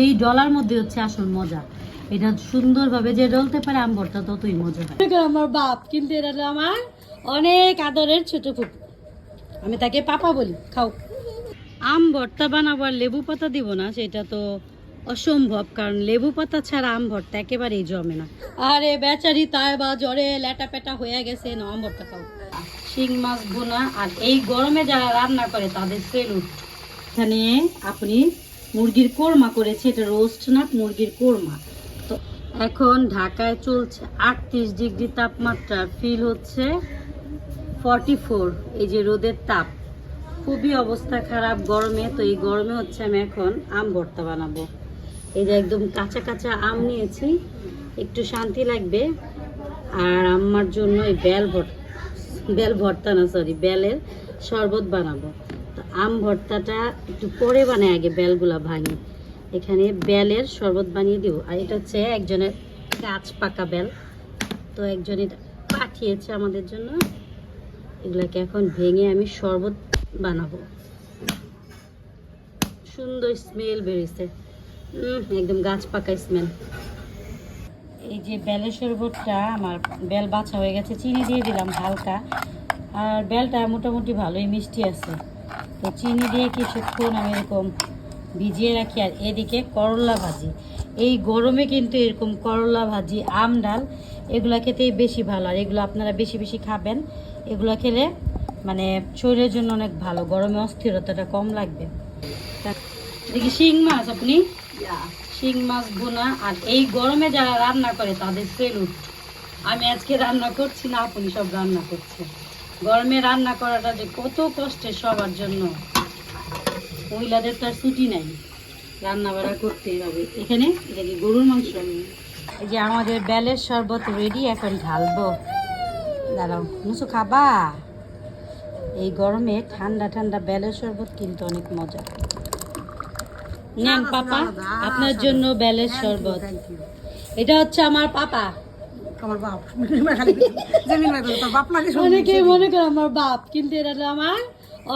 এই ডলার মধ্যে হচ্ছে আসল মজা। এটা সুন্দরভাবে যে ডলতে পারে আম ভর্তা ততই মজা হয়। আমার বাপ কিন্তু এটা আমার অনেক আদরের ছোট ফুপু। আমি তাকে পাপা বলি খাও। আম ভর্তা বানাবো আর লেবু পাতা দিব না সেটা তো অসম্ভব কারণ লেবু পাতা ছাড়া আম ভর্তা একেবারেই জমে না। আরে বেচারি তাই বা জ্বরে ল্যাটা পেটা হয়ে গেছে না আম ভর্তা খাও। শিং মাছ বোনা আর এই গরমে যারা রান্না করে তাদের সেলুট। এখানে আপনি মুরগির কোরমা করেছে, এটা রোস্ট না মুরগির কোরমা। তো এখন ঢাকায় চলছে আটত্রিশ ডিগ্রি তাপমাত্রা ফিল হচ্ছে ফর্টি ফোর এই যে রোদের তাপ। খুবই অবস্থা খারাপ গরমে, তো এই গরমে হচ্ছে আমি এখন আম ভর্তা বানাবো। এই যে একদম কাঁচা কাঁচা আম নিয়েছি, একটু শান্তি লাগবে। আর আমার জন্য এই বেল ভর্তা বেল ভর্তা না সরি বেলের শরবত বানাবো। আম ভর্তাটা একটু পরে বানাই, আগে বেলগুলা ভাঙি। এখানে বেলের শরবত বানিয়ে দিব। আর এটা হচ্ছে একজনের গাছ পাকা বেল। তো একজন এটা পাঠিয়েছে আমাদের জন্য। এগুলাকে এখন ভেঙে আমি শরবত বানাবো। সুন্দর স্মেল বেরিয়েছে। একদম গাছ পাকা স্মেল এই যে বেলের শরবতটা, আমার বেল বাছা হয়ে গেছে। চিনি দিয়ে দিলাম হালকা। আর বেলটা মোটামুটি ভালোই মিষ্টি আছে। তো চিনি দিয়ে কিছুক্ষণ আমি এরকম ভিজিয়ে রাখি। আর এদিকে করলা ভাজি। এই গরমে কিন্তু এরকম করলা ভাজি আম ডাল এগুলো খেতেই বেশি ভালো। আর এগুলো আপনারা বেশি বেশি খাবেন। এগুলো খেলে মানে শরীরের জন্য অনেক ভালো। গরমে অস্থিরতাটা কম লাগবে। দেখি শিং মাছ আপনি? শিং মাছ বোনা আর এই গরমে যারা রান্না করে তাদের সেলুট। আমি আজকে রান্না করছি না আপনি সব রান্না করছে গরমে রান্না করাটা যে কত কষ্টের সবার জন্য। মহিলাদের তো আর ছুটি নাই। রান্না বাড়া করতেই হবে। এখানে এটা কি গরুর মাংস? এই যে আমাদের বেলের শরবত রেডি এখন ঢালবো। দাঁড়াও মুসু খাবা? এই গরমে ঠান্ডা ঠান্ডা বেলের শরবত কিন্তু অনেক মজা। নেন পাপা আপনার জন্য বেলের শরবত। এটা হচ্ছে আমার পাপা। আমার বাপ। বাপ অনেকেই মনে করে আমার বাপ, কিন্তু এটা আমার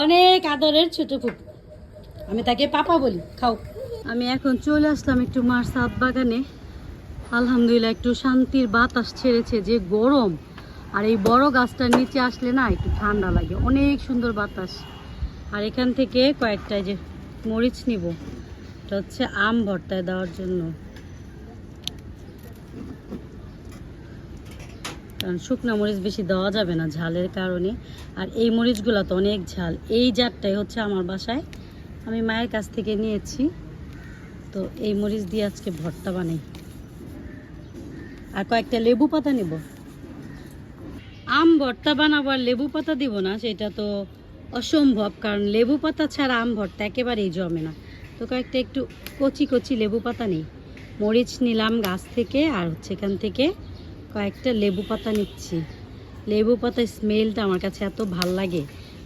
অনেক আদরের ছোট ফুপু। আমি তাকে পাপা বলি, খাও। আমি এখন চলে আসলাম একটু মার সাত বাগানে। আলহামদুলিল্লাহ, একটু শান্তির বাতাস ছেড়েছে যে গরম। আর এই বড় গাছটার নিচে আসলে না একটু ঠান্ডা লাগে। অনেক সুন্দর বাতাস। আর এখান থেকে কয়েকটা যে মরিচ নিব। এটা হচ্ছে আম ভর্তায় দেওয়ার জন্য। কারণ শুকনো মরিচ বেশি দেওয়া যাবে না ঝালের কারণে। আর এই মরিচগুলো তো অনেক ঝাল। এই জাতটাই হচ্ছে আমার বাসায়। আমি মায়ের কাছ থেকে নিয়েছি। তো এই মরিচ দিয়ে আজকে ভর্তা বানাই। আর কয়েকটা লেবু পাতা নেব। আম ভর্তা বানাবো আর লেবু পাতা দিব না, সেটা তো অসম্ভব। কারণ লেবু পাতা ছাড়া আম ভর্তা একেবারেই জমে না। তো কয়েকটা একটু কচি কচি লেবু পাতা নেই। মরিচ নিলাম গাছ থেকে আর হচ্ছে এখান থেকে কয়েকটা লেবু পাতা নিচ্ছি। লেবু পাতার স্মেলটা আমার কাছে এত ভালো লাগে।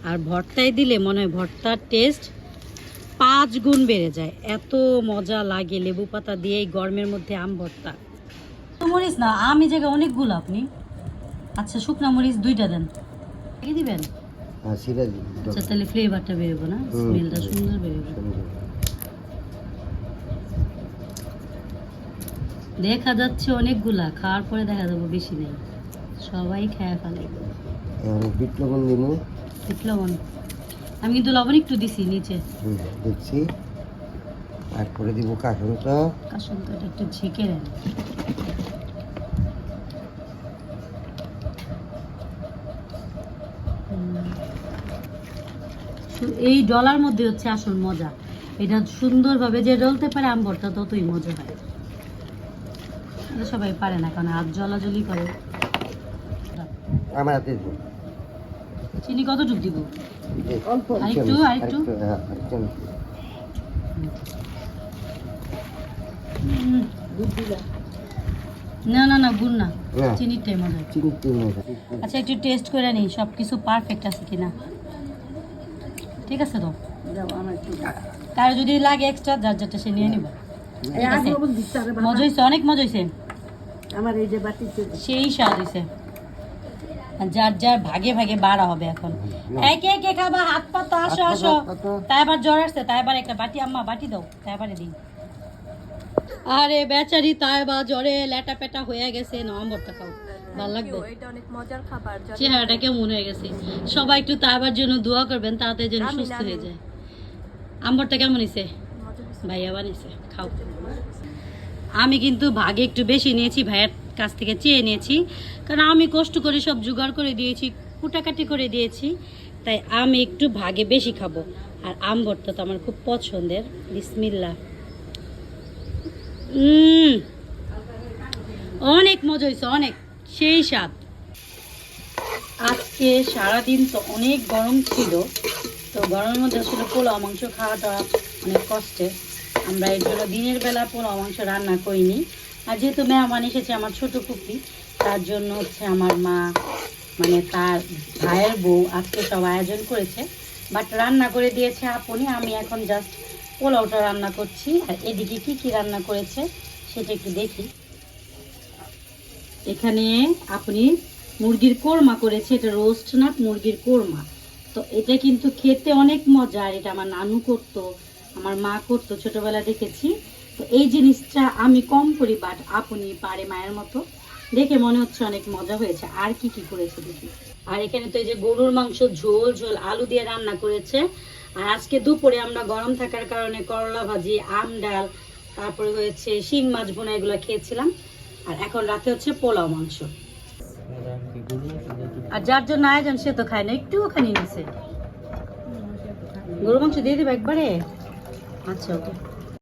আর ভর্তায় দিলে মনে হয় ভর্তার টেস্ট পাঁচ গুণ বেড়ে যায়। এত মজা লাগে লেবু পাতা দিয়ে এই গরমের মধ্যে আম ভর্তা। মরিচ না আমি জায়গায় অনেকগুলো আপনি। আচ্ছা শুকনো মরিচ দুইটা দেন। দিবেন? হ্যাঁ আচ্ছা তাহলে ফ্লেভারটা বেরোবো না? স্মেলটা সুন্দর বেরোবে। দেখা যাচ্ছে অনেকগুলা খাওয়ার পরে দেখা যাব বেশি নেই। সবাই খায় ফেলে। বিট লবণ দিন? ঠিক লবণ আমি কিন্তু লবণ একটু দিছি নিচে। দিচ্ছি। তারপরে দিব তো এটা একটু ঝেঁকে দেন। এই ডলার মধ্যে হচ্ছে আসল মজা। এটা সুন্দরভাবে যে ডলতে পারে আম ভর্তা ততই মজা হয়। সবাই পারে না কারণ হাত জ্বলাজ্বলি করে। আমার হাতে চিনি কতটুকু দিব? অল্প। আরেকটু আরেকটু। হ্যাঁ, দিলা না না না গুড় না না। চিনিটাই মজা। আচ্ছা একটু টেস্ট করে নিই সব কিছু পারফেক্ট আছে কিনা? ঠিক আছে তো? কারও যদি লাগে এক্সট্রা যার যারটা সে নিয়ে নিব। হবে বাবা। মজা হয়েছে অনেক মজা হয়েছে আমার এই যে বাটিতে সেই স্বাদ হয়েছে যার যার ভাগে ভাগে বাড়া হবে এখন। একে একে খাবা? হাত পাতো আসো আসো। পাতো। তাই আবার জ্বর আসছে তাই আবার একটা বাটি আম্মা বাটি দাও তাই আবারে দিই। আরে বেচারি তাই বা জ্বরে ল্যাটা পেটা হয়ে গেছে নভেম্বরটা খাও। ভালো লাগবে। এটা অনেক মজার খাবার যদি চেহারাটা কেমন হয়ে গেছে। সবাই একটু তাইবার জন্য দোয়া করবেন তাতে যেন সুস্থ হয়ে যায়। আম্বরটা কেমন হয়েছে। ভাইয়া বানিয়েছে খাও। আমি কিন্তু ভাগে একটু বেশি নিয়েছি, ভাইয়ের কাছ থেকে চেয়ে নিয়েছি। কারণ আমি কষ্ট করে সব জোগাড় করে দিয়েছি, কুটাকাটি করে দিয়েছি, তাই আমি একটু ভাগে বেশি খাব। আর আম ভর্তা তো আমার খুব পছন্দের। বিসমিল্লা অনেক মজা হয়েছে, অনেক। সেই স্বাদ। আজকে সারাদিন তো অনেক গরম ছিল। তো গরমের মধ্যে আসলে পোলাও, মাংস খাওয়াটা অনেক কষ্টের। আমরা এর জন্য দিনের বেলা পোলাও মাংস রান্না করিনি। আর যেহেতু মেহমান এসেছে আমার ছোট কুপি তার জন্য হচ্ছে আমার মা মানে তার ভাইয়ের বউ আজকে সব আয়োজন করেছে। বাট রান্না করে দিয়েছে আপনি, আমি এখন জাস্ট পোলাওটা রান্না করছি। আর এদিকে কি কি রান্না করেছে, সেটা একটু দেখি। এখানে আপনি মুরগির কোরমা করেছে, এটা রোস্ট না মুরগির কোরমা। তো এটা কিন্তু খেতে অনেক মজা, আর এটা আমার নানু করতো। আমার মা করতো ছোটবেলা দেখেছি। তো এই জিনিসটা আমি কম করি বাট আপনি পারে মায়ের মতো। দেখে মনে হচ্ছে অনেক মজা হয়েছে। আর কি কি করেছে দেখি। আর এখানে তো এই যে গরুর মাংস, ঝোল ঝোল, আলু দিয়ে রান্না করেছে। আর আজকে দুপুরে আমরা গরম থাকার কারণে করলা ভাজি, আম ডাল, তারপরে হয়েছে শিং মাছ বোনা এগুলো খেয়েছিলাম। আর এখন রাতে হচ্ছে পোলাও মাংস। আর যার জন্য আয়োজন সে তো খায় না, একটুও খানি নিছে। গরু মাংস দিয়ে দিবে একবারে? আচ্ছা ওকে